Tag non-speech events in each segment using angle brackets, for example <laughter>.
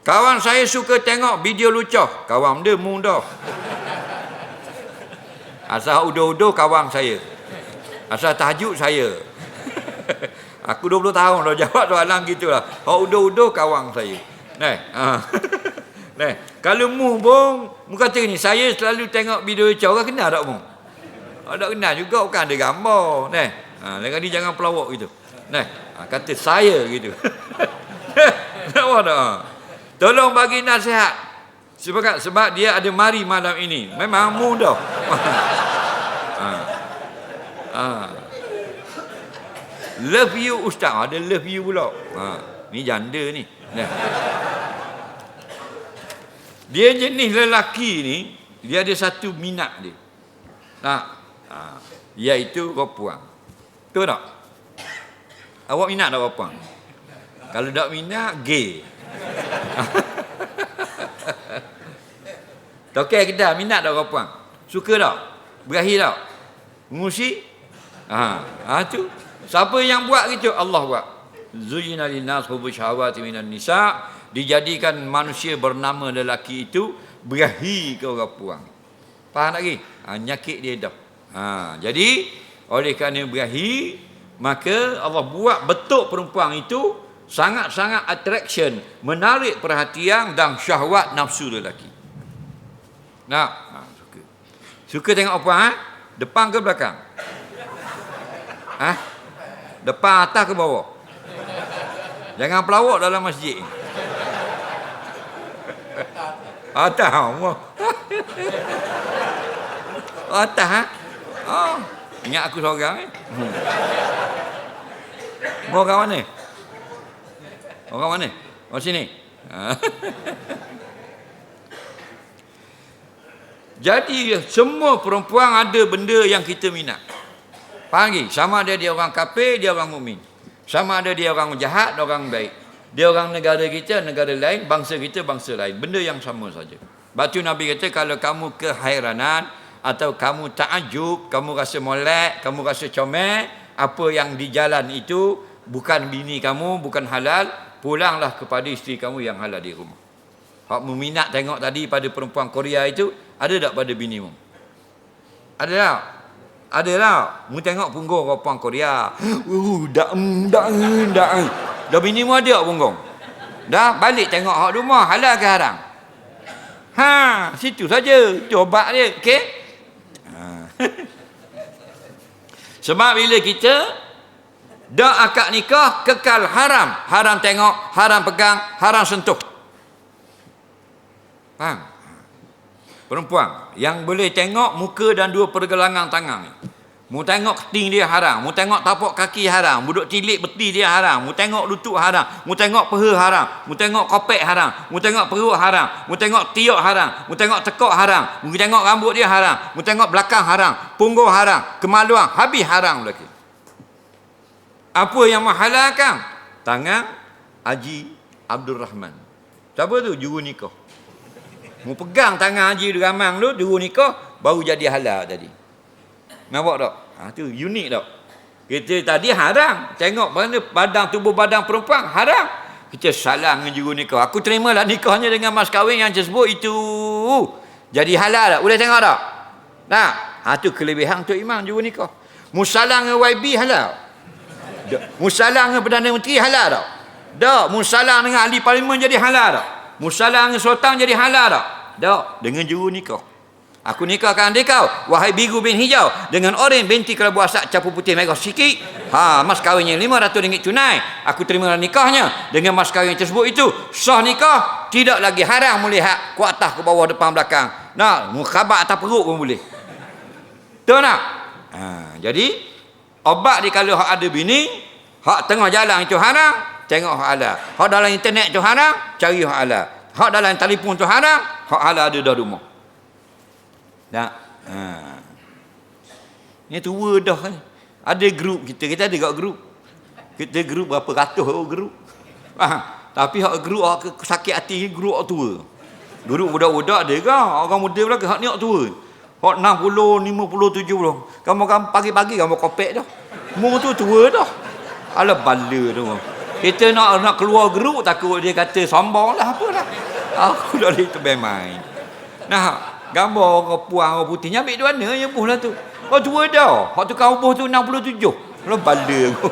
Kawan saya suka tengok video lucah. Kawan dia mung dah. Asal udo-udo kawan saya. Asal tajuk saya. Aku 20 tahun dah jawab soalan gitulah. Hak udo-udo kawan saya. Nah. Ha. Nah, kalau mu pun mu kata ni saya selalu tengok video lucah orang kenal tak mu? Tak kenal juga bukan ada gambar. Nah. Ha, kali jangan pelawak gitu. Nah, ha, kata saya gitu. <laughs> Nampak tak? Tolong bagi nasihat. Sebab sebab dia ada mari malam ini. Memang mudah. ha. <laughs> Ha. Love you ustaz. Ada love you pula. Ha. Ni janda ni. Nah. Dia jenis lelaki ni, dia ada satu minat dia. Nah. Ha. Iaitu perempuan. Betul tak? Awak minat tak perempuan? Kalau tak minat, gay. <laughs> Tokek kita minat tak perempuan? Suka tak? Berahi tak? Mengusi? Ha, ha tu. Siapa yang buat gitu? Allah buat. Zuyina linnas hubu syahwati minan nisa dijadikan manusia bernama lelaki itu berahi ke orang puang. Faham tak lagi? Ha, nyakit dia dah. Ha, jadi oleh kerana berahi maka Allah buat bentuk perempuan itu sangat-sangat attraction, menarik perhatian dan syahwat nafsu lelaki. Nah, ha, suka. Suka tengok apa ha? Depan ke belakang? Ha? Depan atas ke bawah? Jangan pelawak dalam masjid. Atas. Atas ha? Oh, ingat aku seorang eh. Hmm. Mau kat mana? Orang mana? Orang sini. <laughs> Jadi semua perempuan ada benda yang kita minat. Lagi? Sama ada dia orang kafir, dia orang mukmin. Sama ada dia orang jahat, dia orang baik. Dia orang negara kita, negara lain, bangsa kita, bangsa lain. Benda yang sama saja. Batu Nabi kata kalau kamu kehairanan atau kamu takjub, kamu rasa molek, kamu rasa comel, apa yang di jalan itu bukan bini kamu, bukan halal, pulanglah kepada isteri kamu yang halal di rumah. Hak meminat tengok tadi pada perempuan Korea itu, ada tak pada bini mu? Ada tak? Ada tak? Mu tengok punggung perempuan Korea. Uh, dak dak. Dah bini mu ada tak punggung? Dah balik tengok hak rumah halal ke haram? Ha, situ saja. Coba dia, okey? Ha. <laughs> Sebab bila kita dak akad nikah kekal haram. Haram tengok, haram pegang, haram sentuh. Faham? Perempuan yang boleh tengok muka dan dua pergelangan tangan ni. Mu tengok keting dia haram, mu tengok tapak kaki haram, mu duk tilik beti dia haram, mu tengok lutut haram, mu tengok peha haram, mu tengok kopek haram, mu tengok perut haram, mu tengok tiok haram, mu tengok tekok haram, mu tengok rambut dia haram, mu tengok belakang haram, punggung haram, kemaluan habis haram lagi. Apa yang menghalalkan? Tangan Haji Abdul Rahman. Siapa tu? Juru nikah. Mu pegang tangan Haji Rahman tu, juru nikah, baru jadi halal tadi. Nampak tak? Ha, tu unik tak? Kita tadi haram. Tengok mana badan tubuh badan perempuan haram. Kita salah dengan juru nikah. Aku terimalah nikahnya dengan mas kahwin yang tersebut itu. Jadi halal tak? Boleh tengok tak? Nah, ha, tu kelebihan untuk imam juru nikah. Musalah dengan YB halal. Musalah dengan Perdana Menteri halal tak? Tak. Musalah dengan ahli parlimen jadi halal tak? Musalah dengan sultan jadi halal tak? Tak. Dengan juru nikah. Aku nikahkan adik kau Wahai biru bin hijau Dengan oren binti kelabu asak Capu putih merah sikit Ha mas kahwinnya RM500 tunai Aku terima nikahnya Dengan mas kahwin tersebut itu Sah nikah Tidak lagi haram melihat Ku atas ke bawah depan belakang Nah Mukhabat atas perut pun boleh Betul tak? Ha, jadi Obat dia kalau hak ada bini Hak tengah jalan itu haram Tengok hak halal Hak dalam internet itu haram Cari hak halal Hak dalam telefon itu haram Hak halal ada dah rumah tak? Ha. Ni tua dah. Ada grup kita. Kita ada kat grup. Kita grup berapa ratus oh, grup. Ha. Tapi hak grup hak sakit hati grup hak tua. Grup budak-budak ada ke? Orang muda pula ke hak ni hak tua. Hak 60, 50, 70. Kamu kan pagi-pagi kamu kopek dah. Mu tu tua dah. Alah bala tu. Kita nak nak keluar geruk takut dia kata sombong lah apa lah. Aku dah boleh tebel main. Nah, gambar orang puang orang putihnya ambil dua mana ya buh lah tu. Oh tua dah. Hak tu kau buh tu 67. Lo bala aku.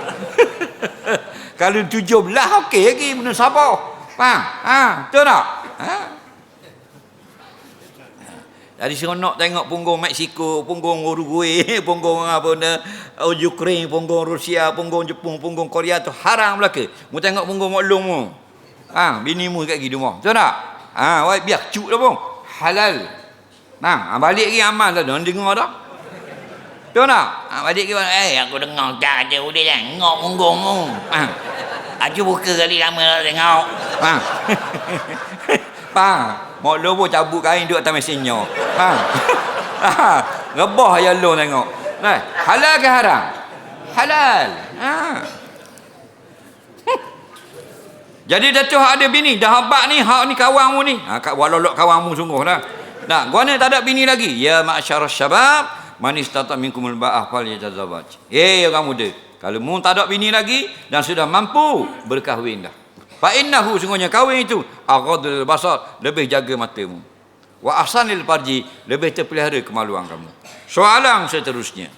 <laughs> Kalau 17 okey lagi benda sabar. Faham? Ha, betul tak? Ha? Dari seronok tengok punggung Mexico, punggung Uruguay, <laughs> punggung apa benda, oh, Ukraine, punggung Rusia, punggung Jepun, punggung Korea tu haram belaka. Mu tengok punggung maklum mu. Ha, bini mu kat gitu rumah. Betul tak? Ha, wai biar cuk dah pun. Halal. Nah, ha, balik lagi amal dah. Dia dengar dah. Betul tak? Ha, balik lagi eh aku dengar dah kata udah tengok punggung mu. Ha. Aku buka kali lama dah tengok. Ha. <laughs> Faham? Mak lo pun cabut kain duduk atas mesinnya. Ha. <laughs> ha. Rebah ya lo tengok. Nah, halal ke haram? Halal. Ha. <laughs> Jadi Datuk ada bini, dah habak ni, hak ni kawanmu ni. Ha, kat walolok kawanmu sungguh dah. Nah, gua ni tak ada bini lagi. Ya ma'syarah syabab, man istata minkumul ba'ah fal yatazawwaj. Eh, orang muda. Kalau mu tak ada bini lagi dan sudah mampu berkahwin dah. Fa innahu sungguhnya kahwin itu aghadul basar, lebih jaga matamu. Wa ahsanil farji, lebih terpelihara kemaluan kamu. Soalan seterusnya.